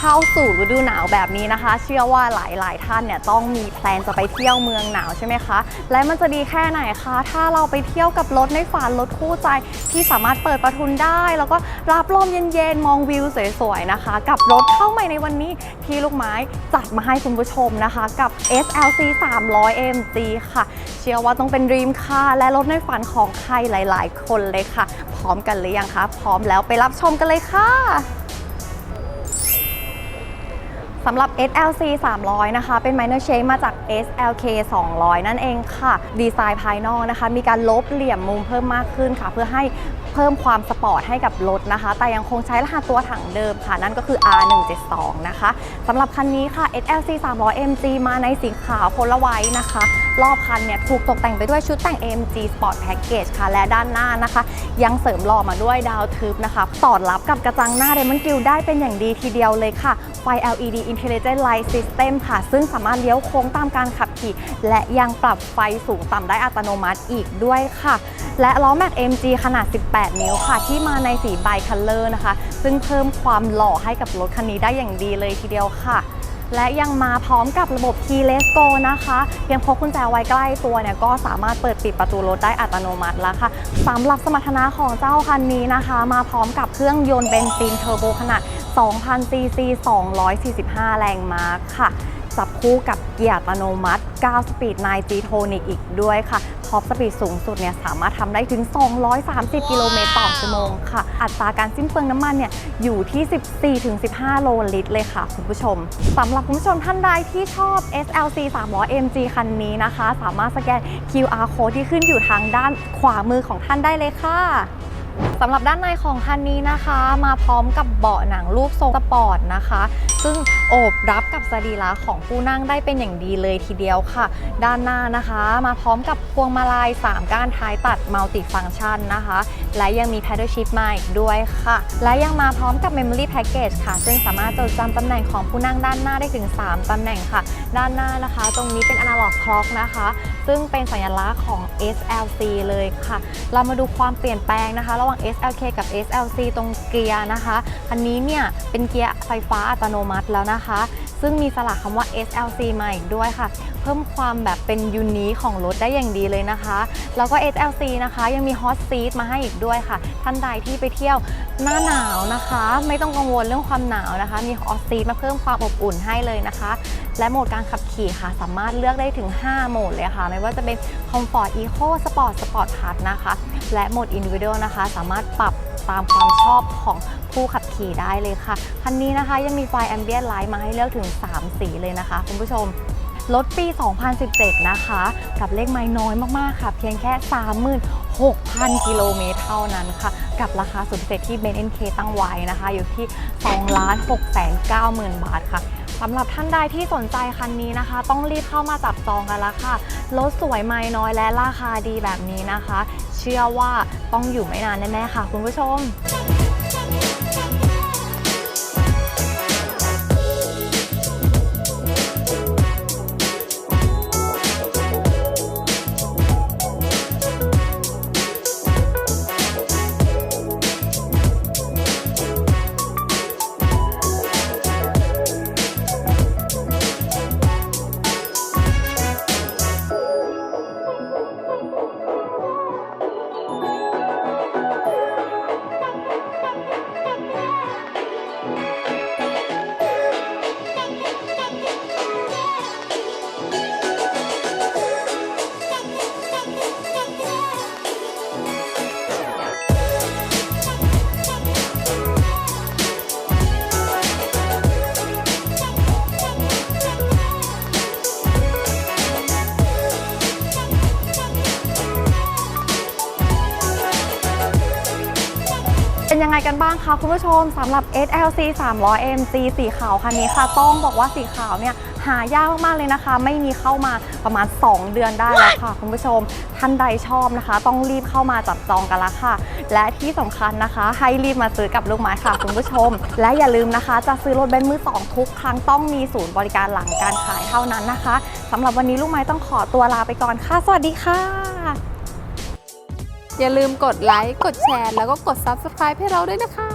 เข้าสู่ฤดูหนาวแบบนี้นะคะ เชื่อว่าหลายๆ ท่านเนี่ยต้องมีแพลนจะไปเที่ยวเมืองหนาวใช่ไหมคะ และมันจะดีแค่ไหนคะ ถ้าเราไปเที่ยวกับรถในฝันรถคู่ใจที่สามารถเปิดประทุนได้ แล้วก็รับลมเย็นๆ มองวิวสวยๆ นะคะ กับรถเข้าใหม่ในวันนี้ที่ลูกไม้จัดมาให้คุณผู้ชมนะคะ กับ SLC 300 MG ค่ะ เชื่อว่าต้องเป็นรีมค่ะและรถในฝันของใครหลาย ๆ คนเลยค่ะ พร้อมกันหรือยังคะ พร้อมแล้วไปรับชมกันเลยค่ะ สำหรับ SLC 300 นะคะ เป็น minor change มาจาก SLK 200 นั่นเองค่ะ ดีไซน์ภายนอกนะคะ มีการลบเหลี่ยมมุมเพิ่มมากขึ้นค่ะ เพื่อให้เพิ่มความสปอร์ตให้กับรถนะคะ แต่ยังคงใช้รหัสตัวถังเดิมค่ะ นั่นก็คือ R172 นะคะสำหรับคันนี้ค่ะ SLC 300 MG มาในสีขาวโพลไวท์นะคะ รอบคันเนี่ยถูกตกแต่งไปด้วยชุดแต่ง AMG Sport Package ค่ะ และด้านหน้านะคะ ยังเสริมหล่อมาด้วยดาวทึบนะคะสอดรับกับกระจังหน้า Diamond Grill ได้เป็นอย่างดีทีเดียวเลยค่ะ ไฟ LED Intelligent Light System ค่ะ ซึ่งสามารถเลี้ยวโค้งตามการขับขี่ และยังปรับไฟสูงต่ำได้อัตโนมัติอีกด้วยค่ะ และล้อแม็ก MG ขนาด 18 นิ้วค่ะ ที่มาในสีไบคัลเลอร์นะคะ ซึ่งเพิ่มความหล่อให้กับรถคันนี้ได้อย่างดีเลยทีเดียวค่ะ และยังมาพร้อมกับระบบ Keyless Go นะคะเพียงพกกุญแจไว้ใกล้ตัวเนี่ยก็สามารถเปิดปิดประตูรถได้อัตโนมัติแล้วค่ะสำหรับสมรรถนะของเจ้าคันนี้นะคะ มาพร้อมกับเครื่องยนต์เบนซินเทอร์โบขนาด 2,000 ซีซี 245 แรงม้าค่ะจับคู่กับเกียร์อัตโนมัติ 9 สปีด 9G Tonic อีกด้วยค่ะ ท็อปสปีดสูงสุดเนี่ยสามารถทำได้ถึง 230 กิโลเมตรต่อชั่วโมงค่ะ อัตราการสิ้นเปลืองน้ำมันเนี่ยอยู่ที่ 14-15 โลลิตรเลยค่ะ คุณผู้ชมสำหรับคุณผู้ชมท่านใดที่ชอบ SLC 300 MG คันนี้นะคะ สามารถสแกน QR code ที่ขึ้นอยู่ทางด้านขวามือของท่านได้เลยค่ะ สำหรับด้านในของคันนี้นะคะ มาพร้อมกับเบาะหนังรูปทรงสปอร์ตนะคะ ซึ่งโอบรับกับสรีระของผู้นั่งได้เป็นอย่างดีเลยทีเดียวค่ะ ด้านหน้านะคะ มาพร้อมกับพวงมาลัย 3 ก้านท้ายตัดมัลติฟังชันนะคะ และยังมี Paddle Shift มาอีกด้วยค่ะ และยังมาพร้อมกับ Memory Package ค่ะ ซึ่งสามารถจดจำตำแหน่งของผู้นั่งด้านหน้าได้ถึง 3ตำแหน่งค่ะ ด้านหน้านะคะ ตรงนี้เป็น Analog Clock นะคะ ซึ่งเป็นสัญลักษณ์ของ SLC เลยค่ะ เรามาดูความเปลี่ยนแปลงนะคะระหว่าง SLK กับ SLC ตรงเกียร์นะคะอันนี้เนี่ยเป็นเกียร์ไฟฟ้าอัตโนมัติแล้วนะคะ ซึ่งมีสลักคำว่า SLC มาอีกด้วยค่ะ เพิ่มความแบบเป็นยูนิคของรถได้อย่างดีเลยนะคะ แล้วก็ SLC นะคะยังมี Hot Seat มาให้อีกด้วยค่ะ ท่านใดที่ไปเที่ยวหน้าหนาวนะคะ ไม่ต้องกังวลเรื่องความหนาวนะคะ มี Hot Seat มาเพิ่มความอบอุ่นให้เลยนะคะ และโหมดการขับขี่ค่ะ สามารถเลือกได้ถึง 5 โหมดเลยค่ะ ไม่ว่าจะเป็น Comfort Eco Sport Sport Plus นะคะ และโหมด Individual นะคะ สามารถปรับ ตามความชอบของผู้ขับขี่ได้เลยค่ะ คันนี้นะคะยังมีไฟ Ambient Light มาให้เลือกถึง 3 สีเลยนะคะ คุณผู้ชมรถปี 2017 นะคะ กับเลขไม่น้อยมากๆ ค่ะ เพียงแค่ 36,000 กิโลเมตรเท่านั้นค่ะ กับราคาสุดพิเศษที่ b e n n k ตั้งไว้นะคะ อยู่ที่ 2 6 9 0 0 0 0 บาทค่ะสำหรับท่านใดที่สนใจคันนี้นะคะ ต้องรีบเข้ามาจับจองกันแล้วค่ะ รถสวยไม่น้อยและราคาดีแบบนี้นะคะ เชื่อว่าต้องอยู่ไม่นานแน่ๆค่ะคุณผู้ชม ยังไงกันบ้างคะคุณผู้ชมสำหรับ SLC 300 AMG สีขาวคันนี้ค่ะ ต้องบอกว่าสีขาวเนี่ยหายากมากๆเลยนะคะ ไม่มีเข้ามาประมาณ 2 เดือนได้แล้วค่ะ คุณผู้ชมท่านใดชอบนะคะ ต้องรีบเข้ามาจับจองกันละค่ะ และที่สำคัญนะคะ ให้รีบมาซื้อกับลูกไม้ค่ะ คุณผู้ชม และอย่าลืมนะคะ จะซื้อรถเบนซ์มือสองทุกครั้งต้องมีศูนย์บริการหลังการขายเท่านั้นนะคะสำหรับวันนี้ลูกไม้ต้องขอตัวลาไปก่อนค่ะ สวัสดีค่ะ อย่าลืมกดไลค์ กดแชร์ แล้วก็กด Subscribe ให้เราด้วยนะคะ